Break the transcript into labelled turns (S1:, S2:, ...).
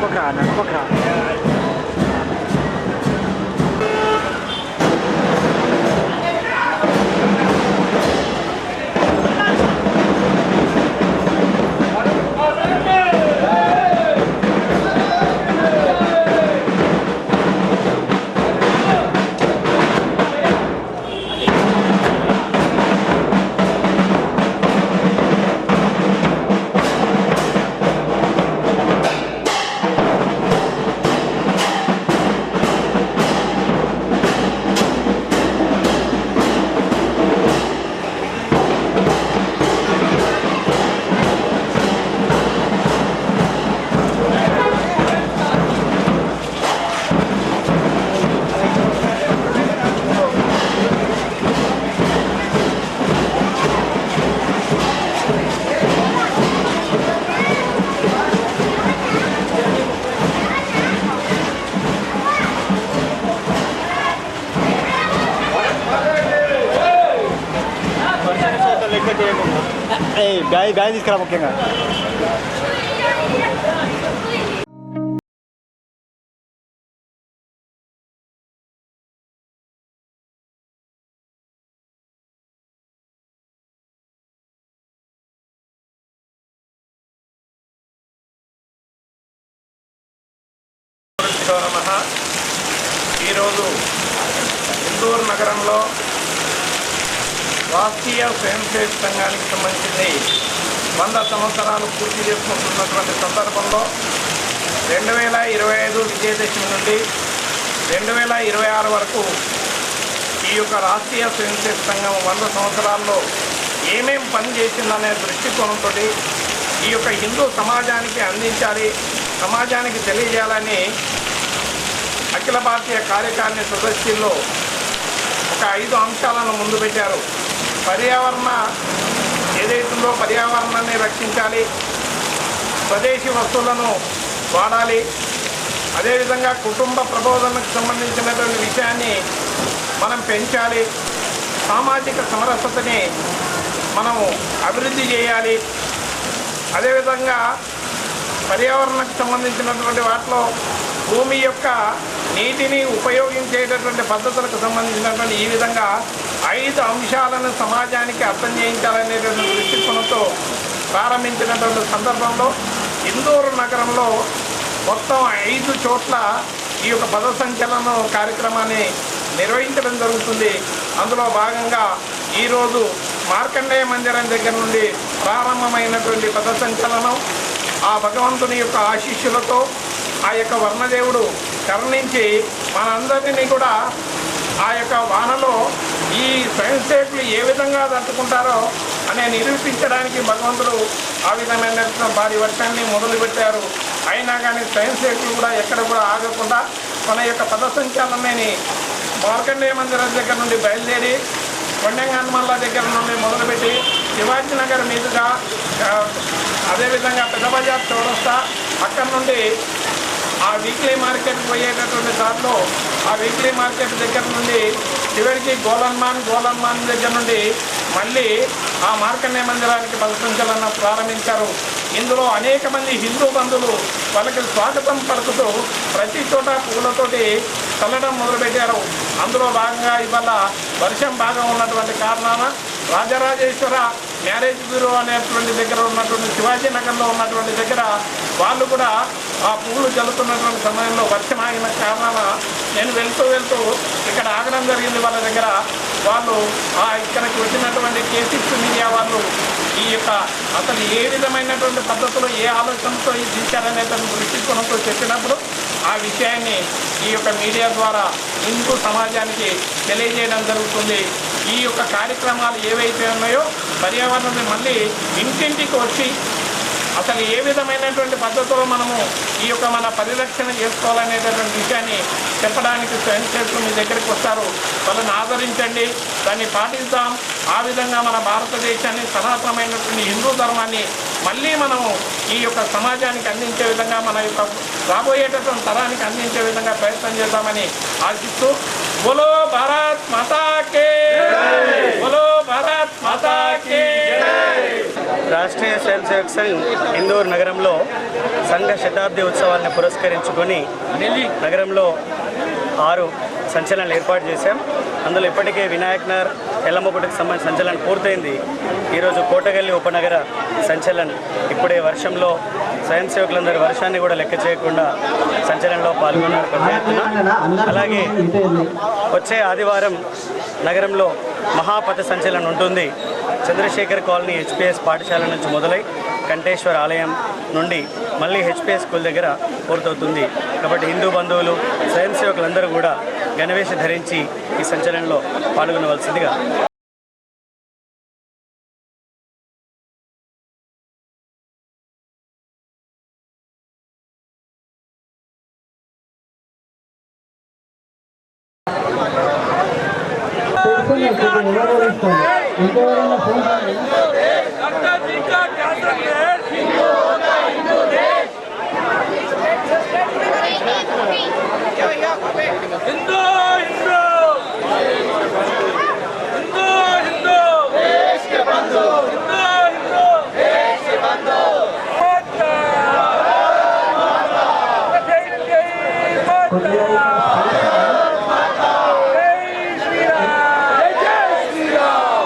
S1: พวกขานะพวขา bag bag తీసుకురా ముఖ్యంగా.
S2: ఈరోజు ఇందూరు నగరంలో రాష్ట్రీయ స్వయం సేవక సంఘానికి సంబంధించి వంద సంవత్సరాలు పూర్తి చేసుకుంటున్నటువంటి సందర్భంలో రెండు వేల ఇరవై ఐదు విజయదశమి నుండి రెండు వేల ఇరవై ఆరు వరకు ఈ యొక్క రాష్ట్రీయ స్వయం సేవక సంఘం వంద సంవత్సరాల్లో ఏమేం పని చేసిందనే దృష్టికోణంతో ఈ యొక్క హిందూ సమాజానికి అందించాలి సమాజానికి తెలియజేయాలని అఖిల భారతీయ కార్యకారిణి సదస్సుల్లో ఒక ఐదు అంశాలను ముందు పెట్టారు. పర్యావరణ ఏదైతుందో పర్యావరణాన్ని రక్షించాలి. స్వదేశీ వస్తువులను వాడాలి. అదేవిధంగా కుటుంబ ప్రబోధనకు సంబంధించినటువంటి విషయాన్ని మనం పెంచాలి. సామాజిక సమరసతని మనము అభివృద్ధి చేయాలి. అదేవిధంగా పర్యావరణకు సంబంధించినటువంటి వాటిలో భూమి యొక్క నీటిని ఉపయోగించేటటువంటి పద్ధతులకు సంబంధించినటువంటి ఈ విధంగా ఐదు అంశాలను సమాజానికి అర్థం చేయించాలనేటువంటి దృష్టికోణంతో ప్రారంభించినటువంటి సందర్భంలో ఇందూరు నగరంలో మొత్తం ఐదు చోట్ల ఈ యొక్క పద సంచలనం కార్యక్రమాన్ని నిర్వహించడం జరుగుతుంది. అందులో భాగంగా ఈరోజు మార్కండేయ మందిరం దగ్గర నుండి ప్రారంభమైనటువంటి పద సంచలనం ఆ భగవంతుని యొక్క ఆశీస్సులతో ఆ యొక్క వర్ణదేవుడు కరుణించి మనందరినీ కూడా ఆ యొక్క వానలో ఈ స్వయం సేవకులు ఏ విధంగా తట్టుకుంటారో అనే నిరూపించడానికి భగవంతుడు ఆ విధమైన భారీ వర్షాన్ని మొదలుపెట్టారు. అయినా కానీ స్వయం సేవకులు కూడా ఎక్కడ కూడా ఆగకుండా మన యొక్క పద సంచాలనని మార్కండేయ మందిరం దగ్గర నుండి బయలుదేరి కొండంగన్మల్ల దగ్గర నుండి మొదలుపెట్టి శివాజీ నగర్ మీదుగా అదేవిధంగా పెద్ద బజార్ చౌరస్తా అక్కడ నుండి ఆ వీక్లీ మార్కెట్ పోయేటటువంటి దాంట్లో ఆ వీక్లీ మార్కెట్ దగ్గర నుండి చివరికి గోలన్మాన్ గోలన్మాన్ దగ్గర నుండి మళ్ళీ ఆ మార్కన్య మందిరానికి ప్రదర్శించాలన్న ప్రారంభించారు. ఇందులో అనేక మంది హిందూ బంధువులు వాళ్ళకి స్వాగతం పలుకుతూ ప్రతి చోట పూలతోటి చల్లడం మొదలుపెట్టారు. అందులో భాగంగా ఇవాళ వర్షం బాగా ఉన్నటువంటి కారణాన రాజరాజేశ్వర మ్యారేజ్ బ్యూరో అనేటువంటి దగ్గర ఉన్నటువంటి శివాజీ నగర్లో ఉన్నటువంటి దగ్గర వాళ్ళు కూడా ఆ పువ్వులు జల్లుతున్నటువంటి సమయంలో వర్షం ఆగిన కారణాన నేను వెళ్తూ వెళ్తూ ఇక్కడ ఆగడం జరిగింది వాళ్ళ దగ్గర. వాళ్ళు ఆ ఇక్కడికి వచ్చినటువంటి కేసిక్స్ మీడియా వాళ్ళు ఈ యొక్క అసలు ఏ విధమైనటువంటి పద్ధతిలో ఏ ఆలోచనతో ఇది తీశారనేటువంటి దృష్టికోణంతో చెప్పినప్పుడు ఆ విషయాన్ని ఈ యొక్క మీడియా ద్వారా హిందూ సమాజానికి తెలియజేయడం జరుగుతుంది. ఈ యొక్క కార్యక్రమాలు ఏవైతే ఉన్నాయో పర్యావరణాన్ని మళ్ళీ ఇంటింటికి వచ్చి అసలు ఏ విధమైనటువంటి పద్ధతిలో మనము ఈ యొక్క మన పరిరక్షణ చేసుకోవాలనేటటువంటి విషయాన్ని చెప్పడానికి స్వయం సేవకులు మీ దగ్గరికి వస్తారు. వాళ్ళని ఆదరించండి దాన్ని పాటిద్దాం. ఆ విధంగా మన భారతదేశాన్ని సనాతనమైనటువంటి హిందూ ధర్మాన్ని మళ్ళీ మనము ఈ యొక్క సమాజానికి అందించే విధంగా మన యొక్క రాబోయేటటువంటి తరానికి అందించే విధంగా ప్రయత్నం చేద్దామని ఆశిస్తూ బులో భారత్ మతాకే బోలో భారత్ మాతాకే!
S3: రాష్ట్రీయ స్వయం సేవక్ సంఘ్ ఇందూర్ నగరంలో సంఘ శతాబ్ది ఉత్సవాన్ని పురస్కరించుకొని నగరంలో ఆరు సంచలనాలు ఏర్పాటు చేశాం. అందులో ఇప్పటికే వినాయక్ నగర్ ఎల్లమ్మగుడికి సంబంధించిన సంచలనం పూర్తయింది. ఈరోజు కోటగల్లి ఉపనగర సంచలన్. ఇప్పుడే వర్షంలో స్వయం సేవకులందరూ వర్షాన్ని కూడా లెక్క చేయకుండా సంచలనంలో పాల్గొన్నారు. అలాగే వచ్చే ఆదివారం నగరంలో మహాపథ సంచలనం ఉంటుంది. చంద్రశేఖర్ కాలనీ హెచ్పిఎస్ పాఠశాల నుంచి మొదలై కంటేశ్వర ఆలయం నుండి మళ్ళీ హెచ్పిఎస్ స్కూల్ దగ్గర పూర్తవుతుంది. కాబట్టి హిందూ బంధువులు స్వయం సేవకులందరూ కూడా గణవేష ధరించి ఈ సంచలనంలో పాల్గొనవలసిందిగా
S4: उनको उन्होंने फ़ोन